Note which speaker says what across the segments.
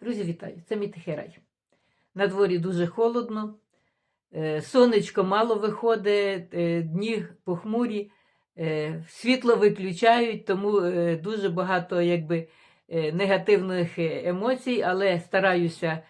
Speaker 1: Друзі, вітаю! Це мій тихий рай. На дворі дуже холодно, е, сонечко мало виходить, е, дні похмурі, е, світло виключають, тому дуже багато якби, негативних емоцій, але стараюся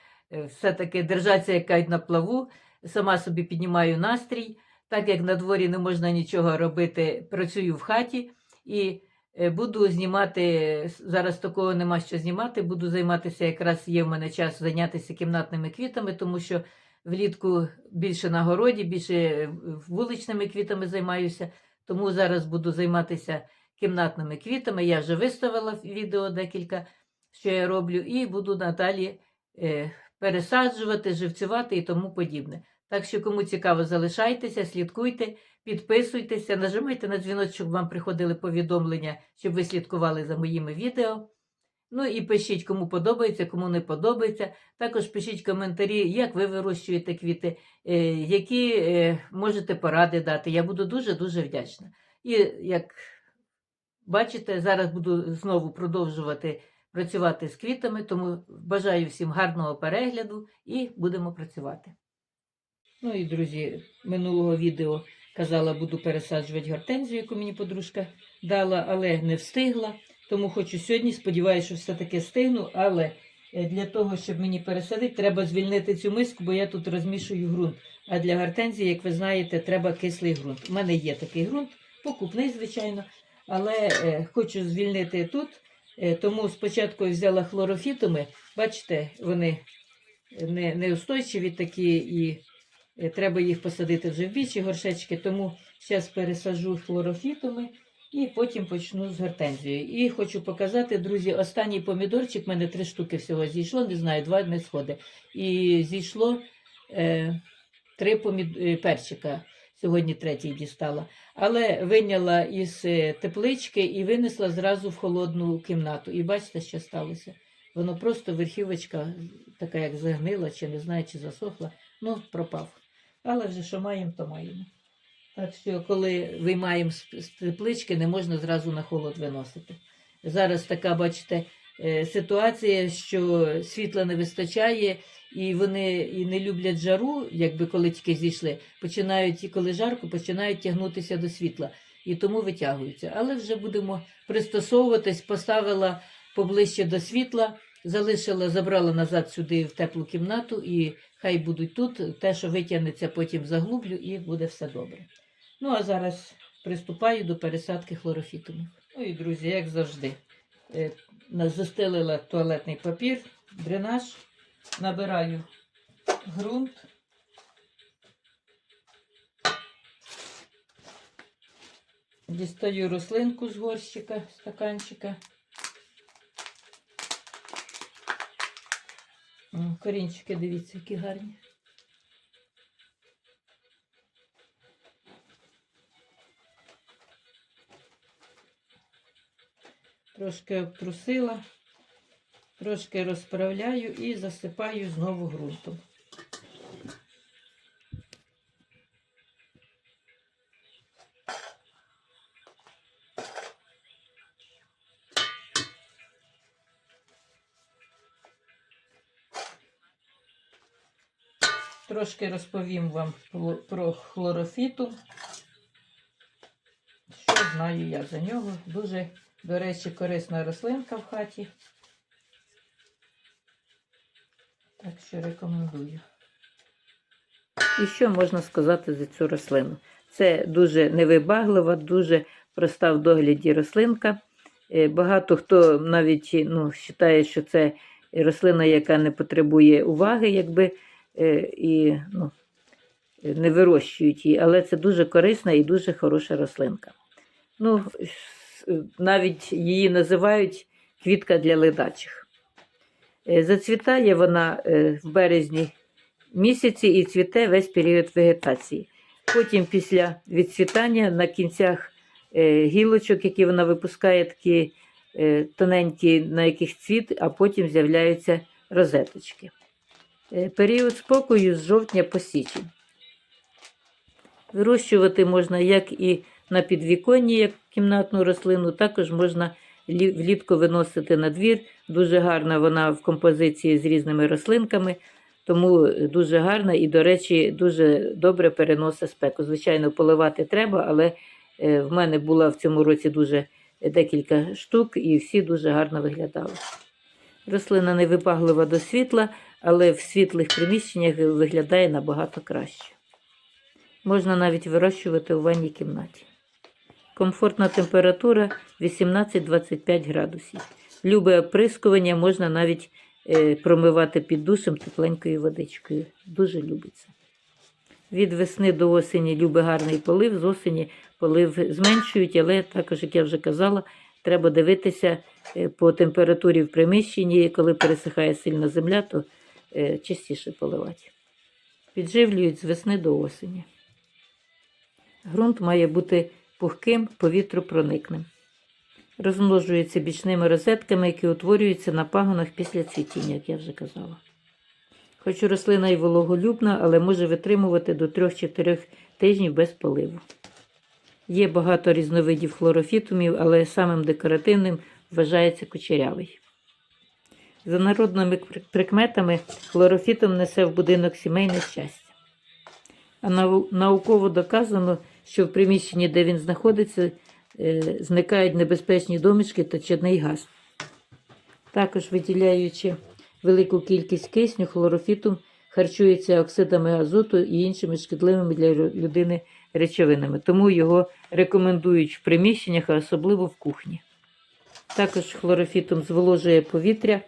Speaker 1: все-таки держатися якась на плаву, сама собі піднімаю настрій. Так як на дворі не можна нічого робити, працюю в хаті і Буду знімати, зараз такого нема що знімати, буду займатися, якраз є в мене час зайнятися кімнатними квітами, тому що влітку більше на городі, більше е, вуличними квітами займаюся. Тому зараз буду займатися кімнатними квітами. Я вже виставила відео декілька, що я роблю, і буду надалі е, пересаджувати, живцювати і тому подібне. Так що, кому цікаво, залишайтеся, слідкуйте. Підписуйтеся, нажимайте на дзвіночок, щоб вам приходили повідомлення, щоб ви слідкували за моїми відео. Ну і пишіть, кому подобається, кому не подобається. Також пишіть коментарі, як ви вирощуєте квіти, е, які е, можете поради дати. Я буду дуже-дуже вдячна. І як бачите, зараз буду знову продовжувати працювати з квітами, тому бажаю всім гарного перегляду і будемо працювати. Ну і друзі, минулого відео казала, буду пересаджувати гортензію, яку мені подружка дала, але не встигла. Тому хочу сьогодні, сподіваюся, що все-таки встигну. Але е, для того, щоб мені пересадити, треба звільнити цю миску, бо я тут розмішую ґрунт. А для гортензії, як ви знаєте, треба кислий ґрунт. У мене є такий ґрунт, покупний, звичайно, але е, хочу звільнити тут. Е, тому спочатку я взяла хлорофітами. Бачите, вони не, неустойчиві такі і Е, Треба їх посадити вже в більші горшечки, тому зараз пересаджу хлорофітами і потім почну з гортензією. І хочу показати, друзі, останній помідорчик, в мене три штуки всього зійшло, не знаю, два не сходи. І зійшло е, три помід... е, перчика. Сьогодні третій дістала. Але виняла із е, теплички і винесла зразу в холодну кімнату. І бачите, що сталося? Воно просто верхівочка, така як загнила, чи не знаю, чи засохла, ну, пропав. Але вже що маємо, то маємо. Так що, коли виймаємо з теплички, не можна зразу на холод виносити. Зараз така, бачите, е, ситуація, що світла не вистачає, і вони і не люблять жару, якби коли тільки зійшли, починають, і коли жарко, починають тягнутися до світла і тому витягуються. Але вже будемо пристосовуватись, поставила поближче до світла, залишила, забрала назад сюди в теплу кімнату і хай будуть тут. Те, що витягнеться, потім заглублю і буде все добре. Ну, а зараз приступаю до пересадки хлорофітумів. Ну і, друзі, як завжди, е, застелила туалетний папір, дренаж, набираю ґрунт. Дістаю рослинку з горщика, стаканчика. Корінчики, дивіться, які гарні. Трошки обтрусила, трошки розправляю і засипаю знову ґрунтом. Трошки розповім вам про- хлорофіту. Що знаю я за нього. Дуже, до речі, корисна рослинка в хаті. Так що рекомендую. І що можна сказати за цю рослину? Це дуже невибаглива, дуже проста в догляді рослинка. Е, Багато хто навіть ну, вважає, що це рослина, яка не потребує уваги, якби і ну, не вирощують її, але це дуже корисна і дуже хороша рослинка. Ну, навіть її називають квітка для ледачих. Е, Зацвітає вона е, в березні місяці і цвіте весь період вегетації. Потім, після відцвітання, на кінцях е, гілочок, які вона випускає, такі е, тоненькі, на яких цвіт, а потім з'являються розеточки. Е, Період спокою з жовтня по січень. Вирощувати можна як і на підвіконні, як кімнатну рослину, також можна влітку виносити на двір. Дуже гарна вона в композиції з різними рослинками, тому дуже гарна і, до речі, дуже добре переносить спеку. Звичайно, поливати треба, але е, в мене була в цьому році дуже декілька штук, і всі дуже гарно виглядали. Рослина не вибаглива до світла, але в світлих приміщеннях виглядає набагато краще. Можна навіть вирощувати у ванній кімнаті. Комфортна температура 18-25 градусів. Любе оприскування можна навіть е, промивати під душем тепленькою водичкою. Дуже любиться. Від весни до осені любить гарний полив, з осені полив зменшують, але також, як я вже казала, треба дивитися е, по температурі в приміщенні, коли пересихає сильно земля, то частіше поливати. Підживлюють з весни до осені. Ґрунт має бути пухким, повітропроникним. Розмножується бічними розетками, які утворюються на пагонах після цвітіння, як я вже казала. Хоч рослина і вологолюбна, але може витримувати до 3-4 тижнів без поливу. Є багато різновидів хлорофітумів, але самим декоративним вважається кучерявий. За народними прикметами, хлорофітом несе в будинок сімейне щастя. А науково доказано, що в приміщенні, де він знаходиться, е, зникають небезпечні домішки та чадний газ. Також виділяючи велику кількість кисню, хлорофітум харчується оксидами азоту і іншими шкідливими для людини речовинами, тому його рекомендують в приміщеннях, а особливо в кухні. Також хлорофітом зволожує повітря,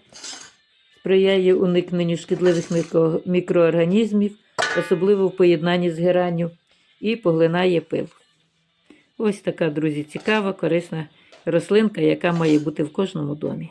Speaker 1: сприяє уникненню шкідливих мікро- мікроорганізмів, особливо в поєднанні з геранню, і поглинає пил. Ось така, друзі, цікава, корисна рослинка, яка має бути в кожному домі.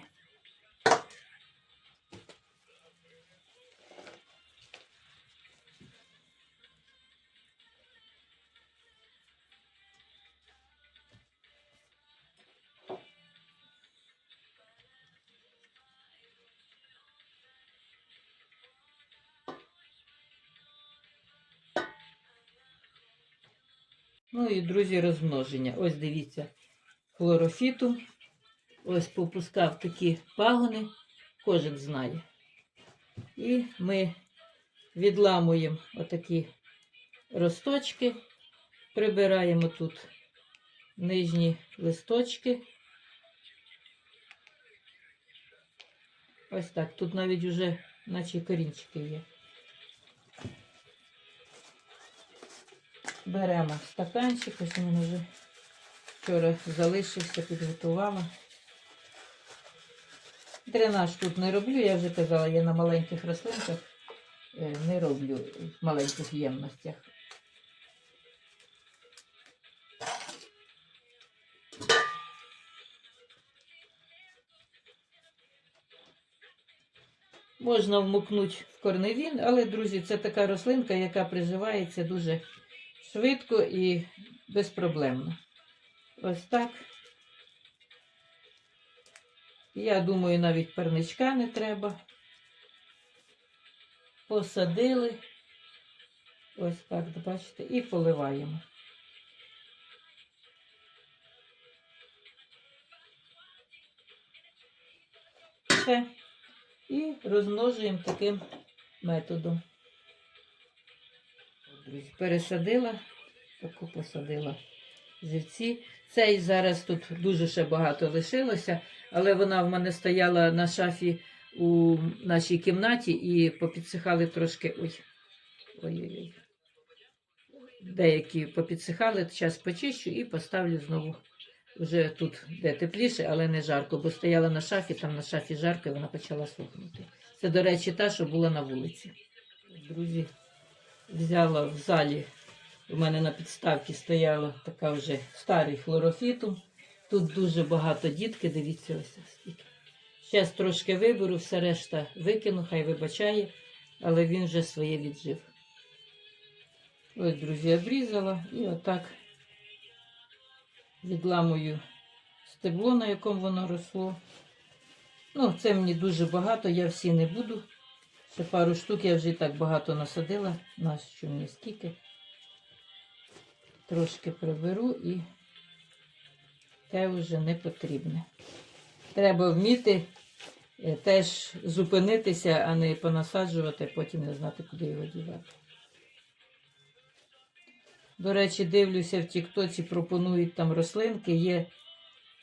Speaker 1: І, друзі, розмноження. Ось дивіться, хлорофіту. Ось попускав такі пагони, кожен знає. І ми відламуємо отакі росточки, прибираємо тут нижні листочки. Ось так. Тут навіть уже наче корінчики є. Беремо стаканчик, ось він вже вчора залишився, підготувала. Дренаж тут не роблю, я вже казала, я на маленьких рослинках е, не роблю в маленьких ємностях. Можна вмукнути в корневін, але, друзі, це така рослинка, яка приживається дуже швидко і безпроблемно. Ось так. Я думаю, навіть парничка не треба. Посадили. Ось так, бачите, і поливаємо. Все. І розмножуємо таким методом. Пересадила, таку посадила живці. Цей зараз тут дуже ще багато лишилося, але вона в мене стояла на шафі у нашій кімнаті і попідсихали трошки. Ой. Ой-ой-ой. Деякі попідсихали, зараз почищу і поставлю знову. Вже тут де тепліше, але не жарко, бо стояла на шафі, там на шафі жарко і вона почала сохнути. Це, до речі, та, що була на вулиці. Друзі, взяла в залі. У мене на підставці стояла така вже старий хлорофітум. Тут дуже багато дітки, дивіться ось скільки. Зараз трошки виберу, все решта викину, хай вибачає, але він вже своє віджив. Ось, друзі, обрізала і отак відламую стебло, на якому воно росло. Ну, це мені дуже багато, я всі не буду. Ще пару штук я вже і так багато насадила. На що мені скільки. Трошки приберу і те вже не потрібне. треба вміти е, теж зупинитися, а не понасаджувати, потім не знати, куди його дівати. До речі, дивлюся в Тіктоці, пропонують там рослинки. Є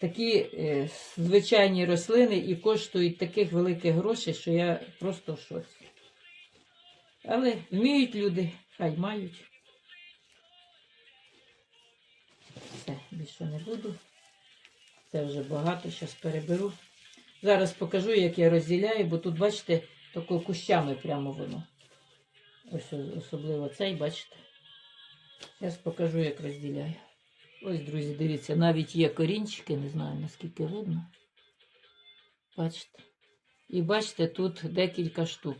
Speaker 1: такі е, звичайні рослини і коштують таких великих грошей, що я просто в шоці. Але вміють люди, хай мають. Все, більше не буду. Це вже багато, зараз переберу. Зараз покажу, як я розділяю, бо тут, бачите, тако кущами прямо воно. Ось особливо цей, бачите. Зараз покажу, як розділяю. Ось, друзі, дивіться, навіть є корінчики, не знаю наскільки видно. Бачите? І бачите, тут декілька штук.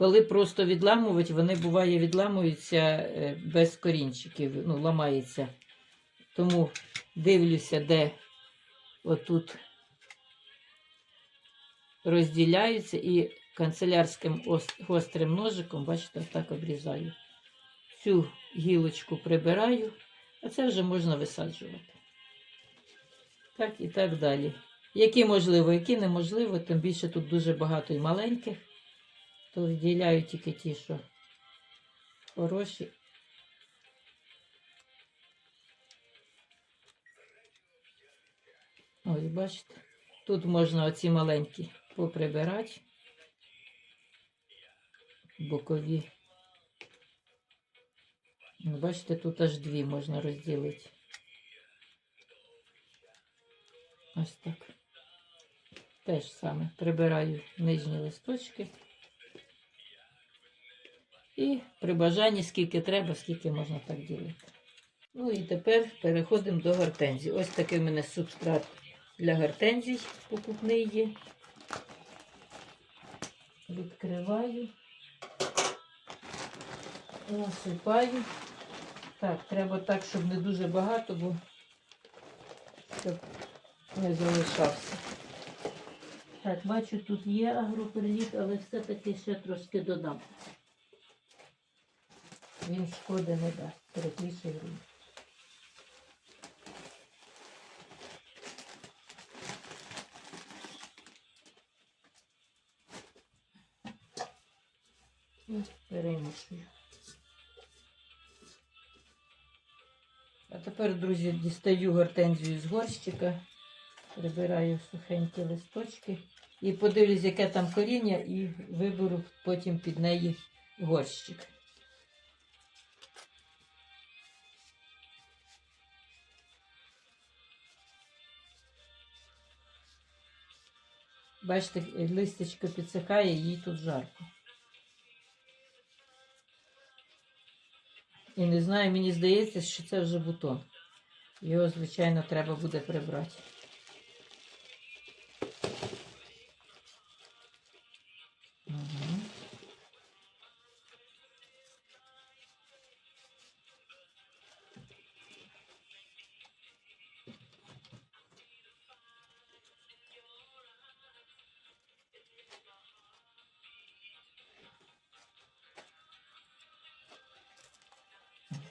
Speaker 1: Коли просто відламувати, вони буває відламуються е, без корінчиків, ну, ламається. Тому дивлюся, де отут розділяються і канцелярським гострим ножиком, бачите, так обрізаю. Цю гілочку прибираю, а це вже можна висаджувати. Так і так далі. Які можливо, які неможливо, тим більше тут дуже багато і маленьких, то виділяю тільки ті, що хороші. Ось, бачите, тут можна оці маленькі поприбирати, бокові. Ну, Бачите, тут аж дві можна розділити. Ось так. Теж саме прибираю нижні листочки. І при бажанні скільки треба, скільки можна так ділити. Ну і тепер переходимо до гортензій. Ось такий в мене субстрат для гортензій покупний є. Відкриваю. Насипаю. Так, треба так, щоб не дуже багато, бо щоб не залишався. Так, бачу, тут є агроперліт, але все-таки ще трошки додам. Він шкоди не дасть. Тепліший ґрунт. І перемішую. А тепер, друзі, дістаю гортензію з горщика, прибираю сухенькі листочки і подивлюсь, яке там коріння, і виберу потім під неї горщик. Бачите, листячко підсихає, їй тут жарко. І не знаю, мені здається, що це вже бутон. Його, звичайно, треба буде прибрати.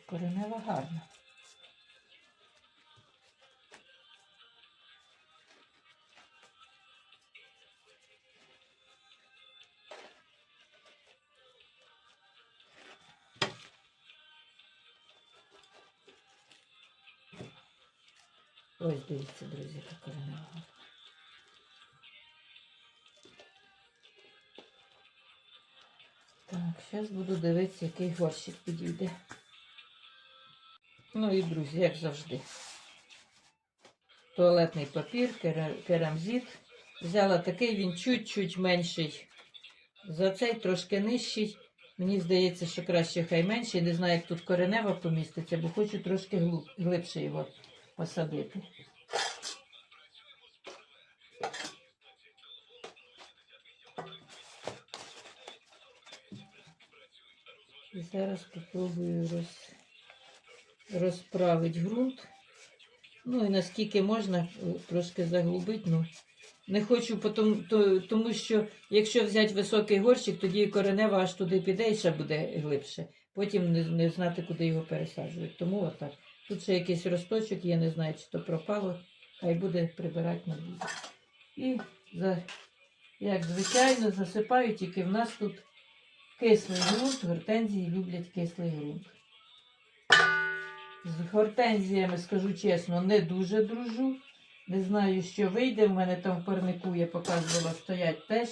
Speaker 1: Коренева гарна. Ось дивіться, друзі, яка коренева гарна. Так, зараз буду дивитися, який горщик підійде. Ну і, друзі, як завжди. Туалетний папір, кера- керамзит. Взяла такий, він чуть-чуть менший. За цей трошки нижчий. Мені здається, що краще хай менший. Не знаю, як тут коренева поміститься, бо хочу трошки глибше його посадити. І зараз спробую роз... розправити ґрунт. Ну і наскільки можна е, трошки заглубити. Ну, не хочу, потом, то, тому що якщо взяти високий горщик, тоді коренева аж туди піде і ще буде глибше. Потім не, не знати, куди його пересаджувати. Тому отак. Тут ще якийсь росточок, я не знаю, чи то пропало, хай буде прибирати на буде. І, за, як звичайно, засипаю, тільки в нас тут кислий ґрунт, гортензії люблять кислий ґрунт. З гортензіями, скажу чесно, не дуже дружу. Не знаю, що вийде. В мене там в парнику, я показувала, стоять теж.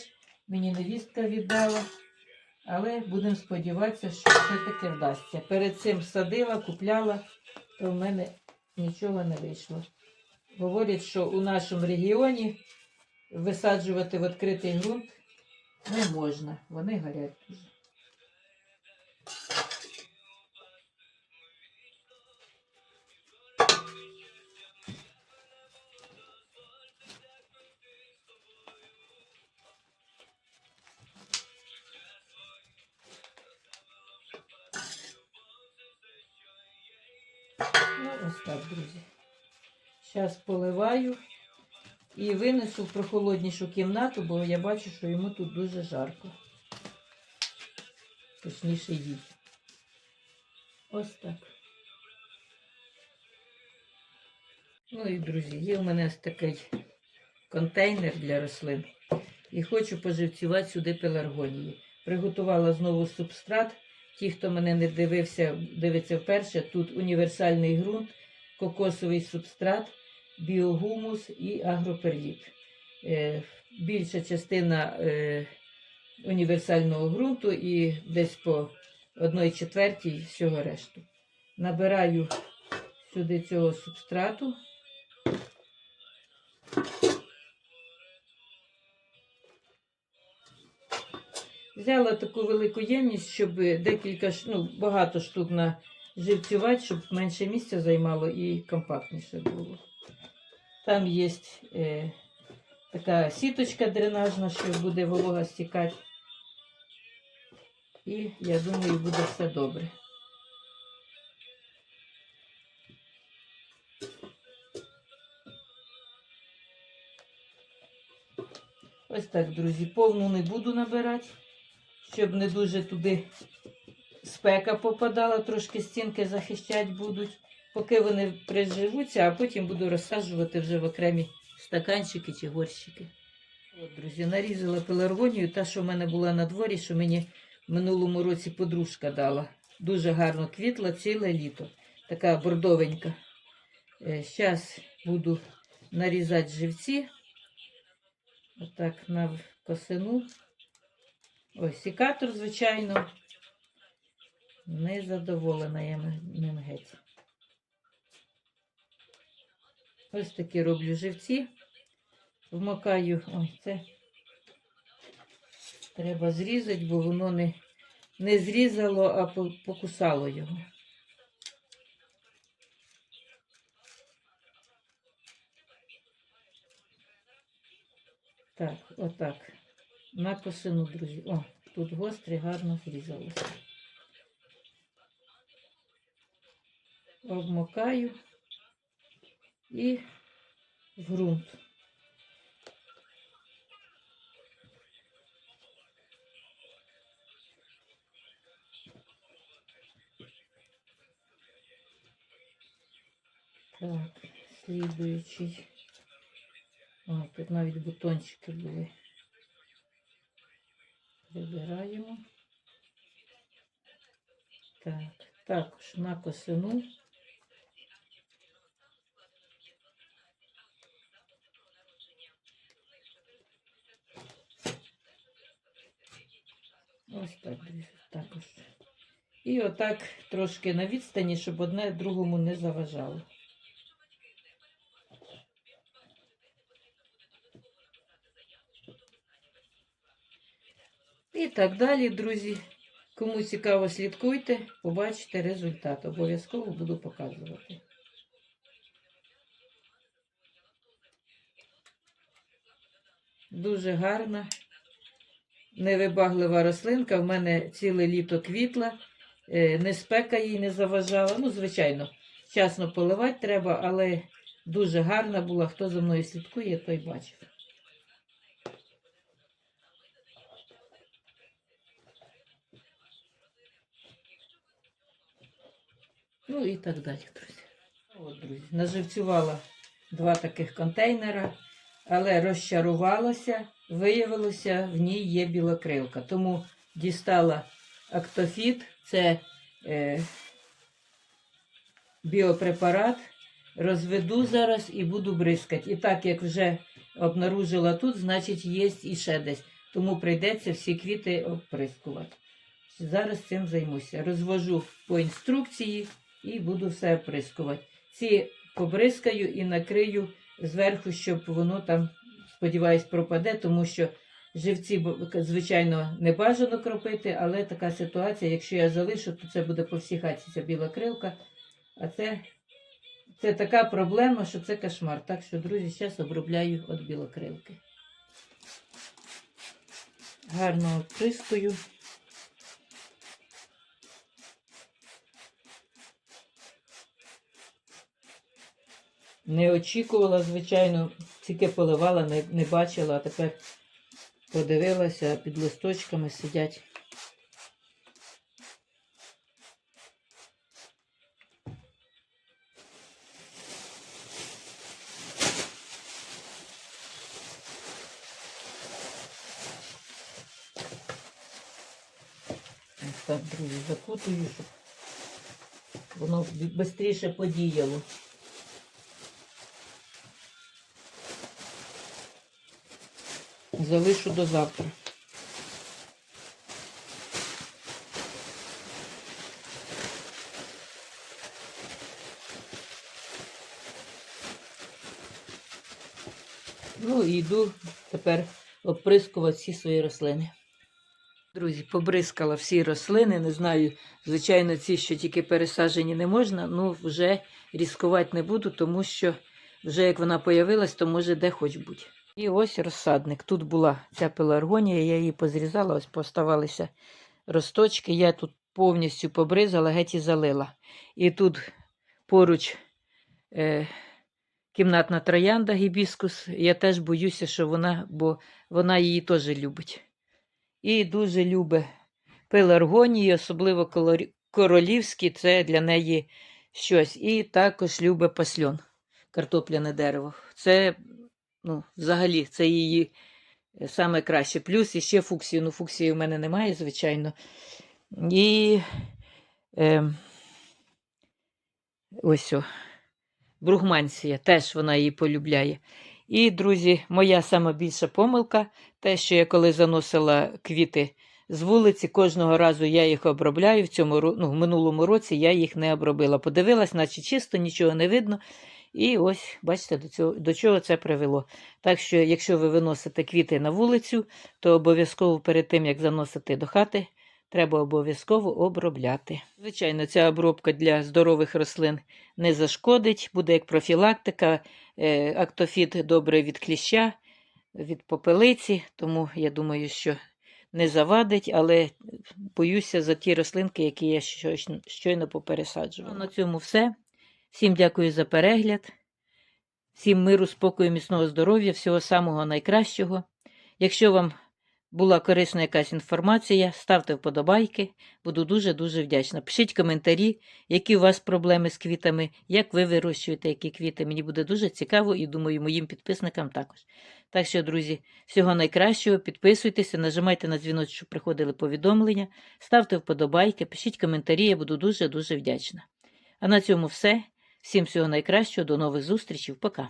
Speaker 1: Мені невістка віддала. Але будемо сподіватися, що все-таки вдасться. Перед цим садила, купляла, то в мене нічого не вийшло. Говорять, що у нашому регіоні висаджувати в відкритий ґрунт не можна. Вони горять ось так, друзі. Зараз поливаю і винесу в прохолоднішу кімнату, бо я бачу, що йому тут дуже жарко. Точніше їй. Ось так. Ну і друзі, є в мене такий контейнер для рослин. І хочу поживцювати сюди пеларгонії. Приготувала знову субстрат. Ті, хто мене не дивився, дивиться вперше, тут універсальний ґрунт, кокосовий субстрат, біогумус і агроперліт. Е, більша частина е, універсального ґрунту і десь по одній четвертій всього решту. Набираю сюди цього субстрату. Взяла таку велику ємність, щоб декілька, ну, багато штук на живцювати, щоб менше місця займало і компактніше було. Там є е, така сіточка дренажна, що буде волога стікати. І я думаю, буде все добре. Ось так, друзі, повну не буду набирати, щоб не дуже туди спека попадала, трошки стінки захищати будуть, поки вони приживуться, а потім буду розсаджувати вже в окремі стаканчики чи горщики. От, друзі, нарізала пеларгонію, та, що в мене була на дворі, що мені в минулому році подружка дала. Дуже гарно квітла ціле літо. Така бордовенька. Зараз буду нарізати живці. Отак на косину. Ось секатор, звичайно. Не задоволена я ним геть. Ось такі роблю живці. Вмикаю, ой, це треба зрізати, бо воно не, не зрізало, а покусало його. Так, отак. На косину, друзі. О, тут гостре, гарно зрізалося. Обмокаю і в ґрунт. Так, слідуючий. О, тут навіть бутончики були. Прибираємо. Так, також на косину. Ось так, також. І отак трошки на відстані, щоб одне другому не заважало. І так далі, друзі. Кому цікаво, слідкуйте, побачите результат. Обов'язково буду показувати. Дуже гарна, невибаглива рослинка. В мене ціле літо квітла, е, не спека їй не заважала. Ну, звичайно, вчасно поливати треба, але дуже гарна була. Хто за мною слідкує, той бачив. Ну і так далі, друзі. От, друзі, наживцювала два таких контейнера, але розчарувалася, виявилося, в ній є білокрилка. Тому дістала актофіт, це е, біопрепарат. Розведу зараз і буду бризкати. І так як вже обнаружила тут, значить є і ще десь. Тому прийдеться всі квіти оприскувати. Зараз цим займуся. Розвожу по інструкції і буду все оприскувати. Ці побризкаю і накрию зверху, щоб воно там, сподіваюсь, пропаде, тому що живці, звичайно, не бажано кропити, але така ситуація, якщо я залишу, то це буде по всій біла крилка. А це, це така проблема, що це кошмар. Так що, друзі, зараз обробляю від білокрилки. Гарно оприскую. Не очікувала, звичайно, тільки поливала, не, не бачила, а тепер подивилася, під листочками сидять. Так, друзі, закутую, щоб воно швидше подіяло. Залишу до завтра. Ну і йду тепер оприскувати всі свої рослини. Друзі, побризкала всі рослини. Не знаю, звичайно, ці, що тільки пересаджені не можна, ну вже різкувати не буду, тому що вже як вона появилась, то може де хоч бути. І ось розсадник. Тут була ця пеларгонія, я її позрізала, ось поставалися росточки. Я тут повністю побризала, геть і залила. І тут поруч е, кімнатна троянда гібіскус. Я теж боюся, що вона, бо вона її теж любить. І дуже любить пеларгонії, особливо королівські, це для неї щось. І також любить пасльон, картопляне дерево. Це ну, взагалі, це її е, саме краще. Плюс іще фуксію. Ну, фуксії в мене немає, звичайно. І е, ось о, бругманція, теж вона її полюбляє. І, друзі, моя сама більша помилка, те, що я коли заносила квіти з вулиці, кожного разу я їх обробляю. В цьому ну, в минулому році я їх не обробила. Подивилась, наче чисто, нічого не видно. І ось, бачите, до, цього, до чого це привело. Так що, якщо ви виносите квіти на вулицю, то обов'язково перед тим, як заносити до хати, треба обов'язково обробляти. Звичайно, ця обробка для здорових рослин не зашкодить, буде як профілактика, е, актофіт добре від кліща, від попелиці, тому я думаю, що не завадить, але боюся за ті рослинки, які я щойно- попересаджувала. На цьому все. Всім дякую за перегляд. Всім миру, спокою, міцного здоров'я, всього самого найкращого. Якщо вам була корисна якась інформація, ставте вподобайки. Буду дуже-дуже вдячна. Пишіть коментарі, які у вас проблеми з квітами, як ви вирощуєте які квіти. Мені буде дуже цікаво і думаю, моїм підписникам також. Так що, друзі, всього найкращого, підписуйтеся, нажимайте на дзвіночок, щоб приходили повідомлення, ставте вподобайки, пишіть коментарі, я буду дуже-дуже вдячна. А на цьому все. Всім всього найкращого, до нових зустрічей, пока.